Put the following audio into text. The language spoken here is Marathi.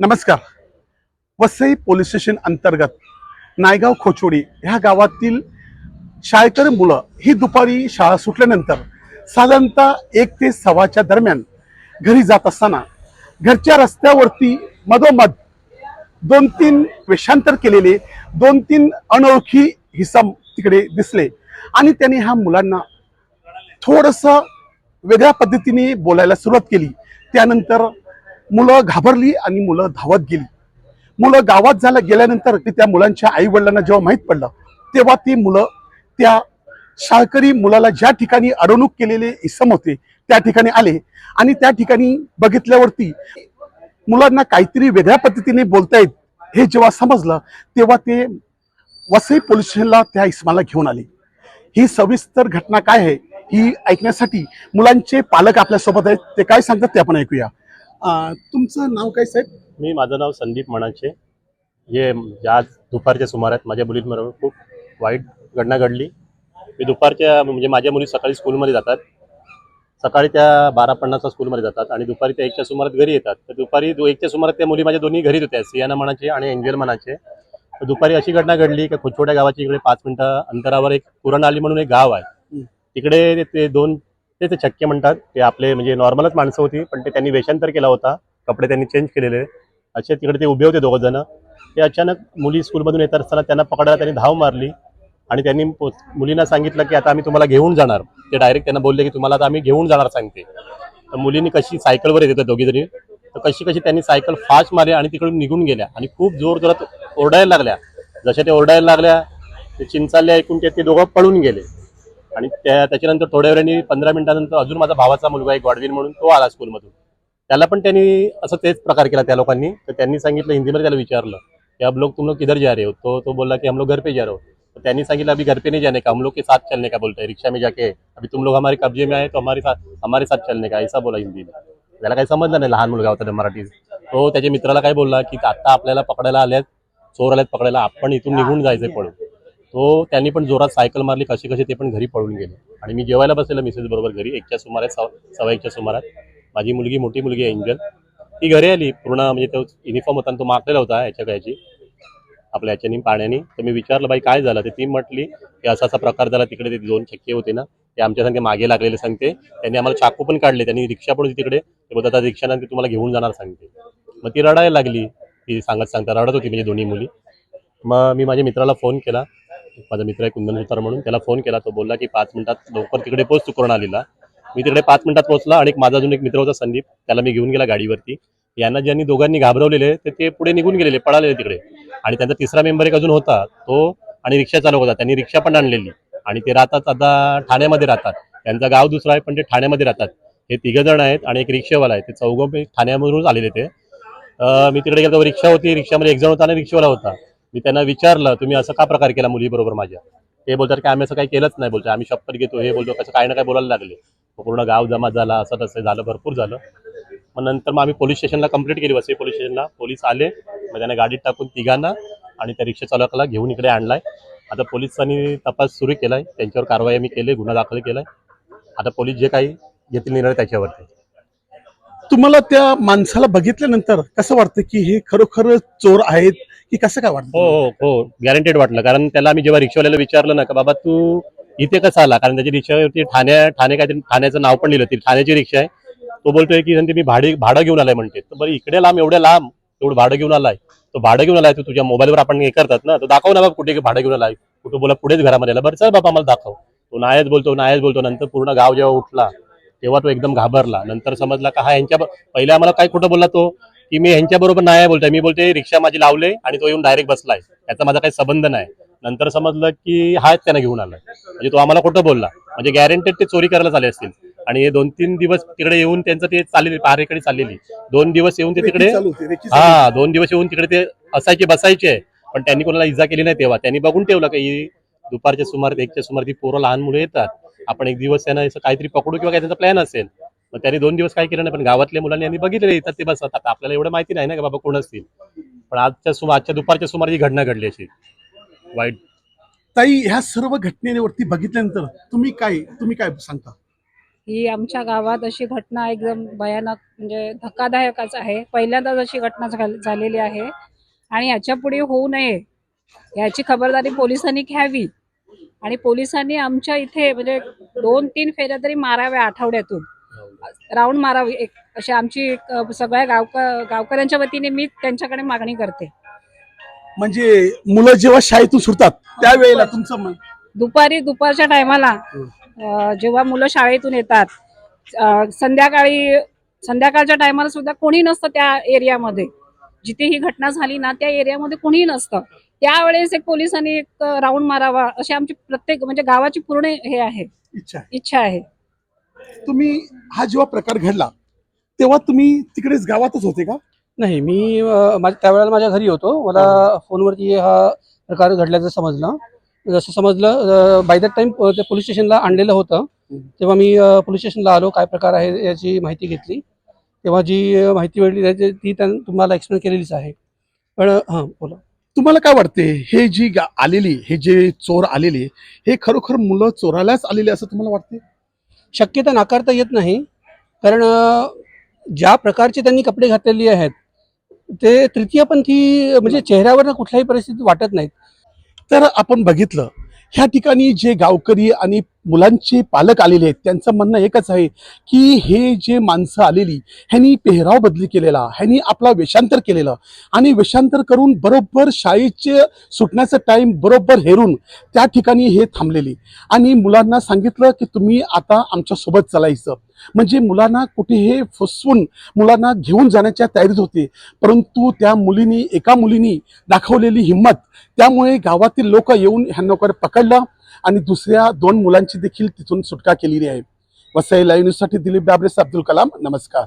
नमस्कार. वसई पोलीस स्टेशन अंतर्गत नायगाव खोचोडी ह्या गावातील शाळेकर मुलं ही दुपारी शाळा सुटल्यानंतर साधारणतः एक ते सव्वाच्या दरम्यान घरी जात असताना घरच्या रस्त्यावरती मधोमध दोन तीन वेषांतर केलेले दोन तीन अनोळखी हिसम तिकडे दिसले आणि त्यांनी ह्या मुलांना थोडंसं वेगळ्या पद्धतीने बोलायला सुरुवात केली. त्यानंतर मुलं घाबरली आणि मुलं धावत गेली. मुलं गावात झालं गेल्यानंतर की त्या मुलांच्या आई वडिलांना जेव्हा माहीत पडलं तेव्हा ती मुलं त्या शाळकरी मुलाला ज्या ठिकाणी अडवणूक केलेले इसम होते त्या ठिकाणी आले आणि त्या ठिकाणी बघितल्यावरती मुलांना काहीतरी वेगळ्या पद्धतीने बोलतायत हे जेव्हा समजलं तेव्हा ते वसई पोलीस स्टेशनला त्या इसमाला घेऊन आले. ही सविस्तर घटना काय आहे ही ऐकण्यासाठी मुलांचे पालक आपल्यासोबत आहेत ते काय सांगतात ते आपण ऐकूया. तुमचं नाव काय साहेब? मी माझं नाव संदीप मणाचे. हे आज दुपारच्या सुमारात माझ्या मुलींबरोबर खूप वाईट घटना घडली. मी दुपारच्या म्हणजे माझ्या मुली सकाळी स्कूलमध्ये जातात. सकाळी त्या बारा पन्नासला स्कूलमध्ये जातात आणि दुपारी त्या एकच्या सुमारात घरी येतात. तर दुपारी दो एकच्या सुमारात त्या मुली माझ्या दोन्ही घरीच होत्या सियाना मनाचे आणि एंजल मनाचे तर दुपारी अशी घटना घडली की खोचोड्या गावाची इकडे पाच मिनिटं अंतरावर एक पुरणआली म्हणून एक गाव आहे. तिकडे ते दोन तेच छक्के म्हणतात. ते आपले म्हणजे नॉर्मलच माणसं होती पण ते त्यांनी वेषांतर केला होता. कपडे त्यांनी चेंज केलेले. असे तिकडे ते उभे होते दोघं जण ते अचानक मुली स्कूलमधून येत असताना त्यांना पकडायला त्यांनी धाव मारली आणि त्यांनी पो- मुलींना सांगितलं की आता आम्ही तुम्हाला घेऊन जाणार. ते डायरेक्ट त्यांना बोलले की तुम्हाला आता आम्ही घेऊन जाणार सांगते. तर मुलींनी कशी सायकलवर येत होत्या दोघी जणी. तर कशी कशी त्यांनी सायकल फास्ट मारली आणि तिकडून निघून गेल्या. आणि खूप जोर जोरात ओरडायला लागल्या. जशा ते ओरडायला लागल्या ते चिंचाल्या ऐकून ते ते दोघं पळून गेले. आणि त्या त्याच्यानंतर थोड्या वेळाने पंधरा मिनिटानंतर अजून माझा भावाचा मुलगा एक गॉडविन म्हणून तो आला स्कूलमधून. त्याला पण त्यांनी असं तेच प्रकार केला त्या लोकांनी. तर त्यांनी सांगितलं हिंदीमध्ये त्याला विचारलं की अब लोग तुम लोग किधर जा रहे हो? तो तो बोलला की हम लोग घर पे जा रहे हो. तो त्यांनी सांगितलं अभी घर पे नहीं जाने का हम लोग के साथ चलने का बोलते रिक्षा रिक्शा में जाके. अभी तुम लोग हमारे कब्जे में आए तो हमारे साथ हमारे साथ चलने का ऐसा बोला हिंदी में त्याला काही समजलं नाही लहान मुलगा होता मराठी तो त्याच्या मित्राला काय बोलला की आता आपल्याला पकडायला आल्यात चोर आल्यात पकडायला आपण इथून निघून जायचंय पळून. तो त्यांनी पण जोरात सायकल मारली कशी कशी ते पण घरी पळून गेले. आणि मी जेवायला बसलेलं मिसेस बरोबर घरी एकच्या सुमारात सव सव्वा एकच्या सुमारात माझी मुलगी मोठी मुलगी आहे एंजल ती घरी आली पूर्ण म्हणजे तो युनिफॉर्म होता आणि तो मागलेला होता याच्या कायची आपल्या याच्यानी पाण्याने. तर मी विचारलं बाई काय झालं? तर ती म्हटली की असा असा प्रकार झाला तिकडे ते दोन चक्के होते ना ते आमच्या सांगते मागे लागलेले सांगते. त्यांनी आम्हाला चाकू पण काढले त्यांनी रिक्षा पण होती तिकडे. ते बोलतात आता रिक्षानं ते तुम्हाला घेऊन जाणार सांगते. मग ती रडायला लागली ती सांगत सांगता रडत होती म्हणजे दोन्ही मुली. मग मी माझ्या मित्राला फोन केला. माझा मित्र आहे कुंदन सुतार म्हणून. त्याला फोन केला तो बोलला की पाच मिनिटात लवकर तिकडे पोहोच चुकरून आलेला. मी तिकडे पाच मिनिटात पोहोचला आणि माझा अजून एक मित्र होता संदीप त्याला मी घेऊन गेला गाडीवरती. यांना ज्यांनी दोघांनी घाबरवलेले ते ते पुढे निघून गेलेले पळालेले तिकडे. आणि त्यांचा तिसरा मेंबर एक अजून होता तो आणि रिक्षा चालक होता. त्यांनी रिक्षा पण आणलेली. आणि ते राहतात आता ठाण्यामध्ये राहतात. त्यांचं गाव दुसरं आहे पण ते ठाण्यामध्ये राहतात. हे तिघजण आहेत आणि एक रिक्षावाला आहे. ते चौघं ठाण्यामधूनच आलेले ते. मी तिकडे गेलो रिक्षा होती. रिक्षामध्ये एक जण होता आणि रिक्षावाला होता. मी त्यांना विचारलं तुम्ही असं का प्रकार केला मुलीबरोबर माझ्या? ते बोलतात की आम्ही असं काही केलंच नाही बोलतो आम्ही शपथ घेतो हे बोलतो. कसं काही ना काही बोलायला लागले. पूर्ण गाव जमा झाला असं तसं झालं भरपूर झालं. मग नंतर मग आम्ही पोलीस स्टेशनला कंप्लीट केली. वसई पोलीस स्टेशनला. पोलीस आले. मग त्याने गाडीत टाकून तिघांना आणि त्या रिक्षा चालकाला घेऊन इकडे आणलाय. आता पोलिसांनी तपास सुरू केलाय. त्यांच्यावर कारवाई आम्ही केली गुन्हा दाखल केलाय. आता पोलीस जे काही घेतील निर्णय त्याच्यावरती. तुम्हाला त्या माणसाला बघितल्यानंतर कसं वाटतं की हे खरोखर चोर आहेत? की कसं काय वाटतं हो हो हो. गॅरंटेड वाटलं. कारण त्याला आम्ही जेव्हा रिक्षावाल्याला विचारलं ना का बाबा तू इथे कसा आला? कारण त्याची रिक्षावरती ठाण्या ठाणे काहीतरी ठाण्याचं नाव पण लिहिलं ती ठाण्याची रिक्षा आहे. तो बोलतोय की मी भाडे भाडं घेऊन आलाय म्हणते. तर बरं इकडे लांब एवढ्या लांब एवढं भाडं घेऊन आलाय. तो भाडं घेऊन आलाय तो तुझ्या मोबाईलवर आपण हे करतात ना. तो दाखव ना बाबा कुठे भाडं घेऊन आलाय. कुठं बोला पुढेच घरामध्ये आला. बरं चल बाबा मला दाखव. तो नायच बोलतो नायच बोलतो. नंतर पूर्ण गाव जेव्हा उठला तेव्हा तो एकदम घाबरला. नंतर समजला का हा यांच्या पहिले आम्हाला काय खोटं बोलला तो. की मी ह्यांच्या बरोबर नाही बोलतोय. मी बोलतोय रिक्षा माझी लावले आणि तो येऊन डायरेक्ट बसलाय. त्याचा माझा काही संबंध नाही. नंतर समजलं की हाच त्यानं घेऊन आलाय म्हणजे तो आम्हाला खोटं बोलला. म्हणजे गॅरंटेड ते चोरी करायला चाले असतील. आणि हे दोन तीन दिवस तिकडे येऊन त्यांचं ते चाललेली पहारेकडे चाललेली. दोन दिवस येऊन ते तिकडे हा दोन दिवस येऊन तिकडे ते असायचे बसायचे. पण त्यांनी कोणाला इजा केली नाही तेव्हा. त्यांनी बघून ठेवलं की दुपारच्या सुमारात एकच्या सुमारात ती पोरं लहान मुलं येतात. आपण एक दिवस त्यांना असं काहीतरी पकडू किंवा काही त्यांचा प्लॅन असेल. मग त्यांनी दोन दिवस काय केलं नाही पण गावातल्या मुलांनी यांनी बघितले येतात ते बसतात. आता आपल्याला एवढं माहिती नाही ना की बाबा कोण असतील. पण आजच्या सुमार आजच्या दुपारच्या सुमारात ही घटना घडली अशी. वाईट. ताई ह्या सर्व घटनेवरती बघितल्यानंतर तुम्ही काय तुम्ही काय सांगता? ही आमच्या गावात अशी घटना एकदम भयानक म्हणजे धक्कादायकच आहे. पहिल्यांदाच अशी घटना झाल- झालेली आहे. आणि याच्यापुढे होऊ नये याची खबरदारी पोलिसांनी घ्यावी. आणि पोलिसांनी आमच्या इथे म्हणजे दोन तीन फेऱ्या तरी माराव्या आठवड्यातून. राऊंड मारावी एक अशी आमची सगळ्या गावक गावकऱ्यांच्या वतीने मी त्यांच्याकडे मागणी करते. म्हणजे मुलं जेव्हा शाळेतून सुटतात त्यावेळेला तुमचं मन दुपारी दुपारच्या टायमाला जेव्हा मुलं शाळेतून येतात संध्याकाळी संध्याकाळच्या टायमाला सुद्धा कोणी नसतं त्या एरियामध्ये. जिथे ही घटना झाली ना त्या एरियामध्ये कोणीही नसतं. त्यावेळेस एक पोलिसांनी एक राऊंड मारावा अशी आमची प्रत्येक म्हणजे गावाची पूर्ण हे आहे. इच्छा आहे. इच्छा आहे. तुम्ही हा जेव्हा प्रकार घडला तेव्हा तुम्ही तिकडेच गावातच होते का? नाही मी माझ्या त्यावेळेला माझ्या घरी होतो. मला फोनवरती हा प्रकार घडल्याचं समजलं. जसं समजलं बाय दॅट टाइम ते पोलीस स्टेशनला आणलेलं होतं. तेव्हा मी पोलीस स्टेशनला आलो काय प्रकार आहे याची माहिती घेतली. तेव्हा जी माहिती मिळली ती तुम्हाला एक्सप्लेन केलेलीच आहे. पण हां बोला. तुम्हाला काय वाटते हे जी आलेली हे जे चोर आलेले हे खरोखर मुलं चोरायलाच आलेले असं तुम्हाला वाटते? शक्यता नाकारता येत नाही. कारण ज्या प्रकारचे त्यांनी कपडे घातलेले आहेत ते तृतीयपंथी म्हणजे चेहऱ्यावर कुठल्याही परिस्थितीत वाटत नाहीत. तर आपण बघितलं ह्या ठिकाणी जे गावकरी आणि मुलांचे पालक आलेले आहेत त्यांचं म्हणणं एकच आहे की हे जे माणसं आलेली ह्यांनी पेहराव बदली केलेला ह्यांनी आपला वेषांतर केलेलं आणि वेषांतर करून बरोबर शाळेचे सुटण्याचं टाईम बरोबर हेरून त्या ठिकाणी हे थांबलेले. आणि मुलांना सांगितलं की तुम्ही आता आमच्यासोबत चालायचं. म्हणजे मुलांना कुठे हे फसवून मुलांना घेऊन जाण्याच्या तयारीत होते परंतु त्या मुलीनी एका मुलीनी दाखवलेली हिंमत त्यामुळे गावातील लोक येऊन ह्यांना पकडलं आणि दुसऱ्या दोन मुलांची देखील तिथून सुटका केलेली आहे. वसई लाईव्ह न्यूजसाठी दिलीप डाबरेस अब्दुल कलाम नमस्कार.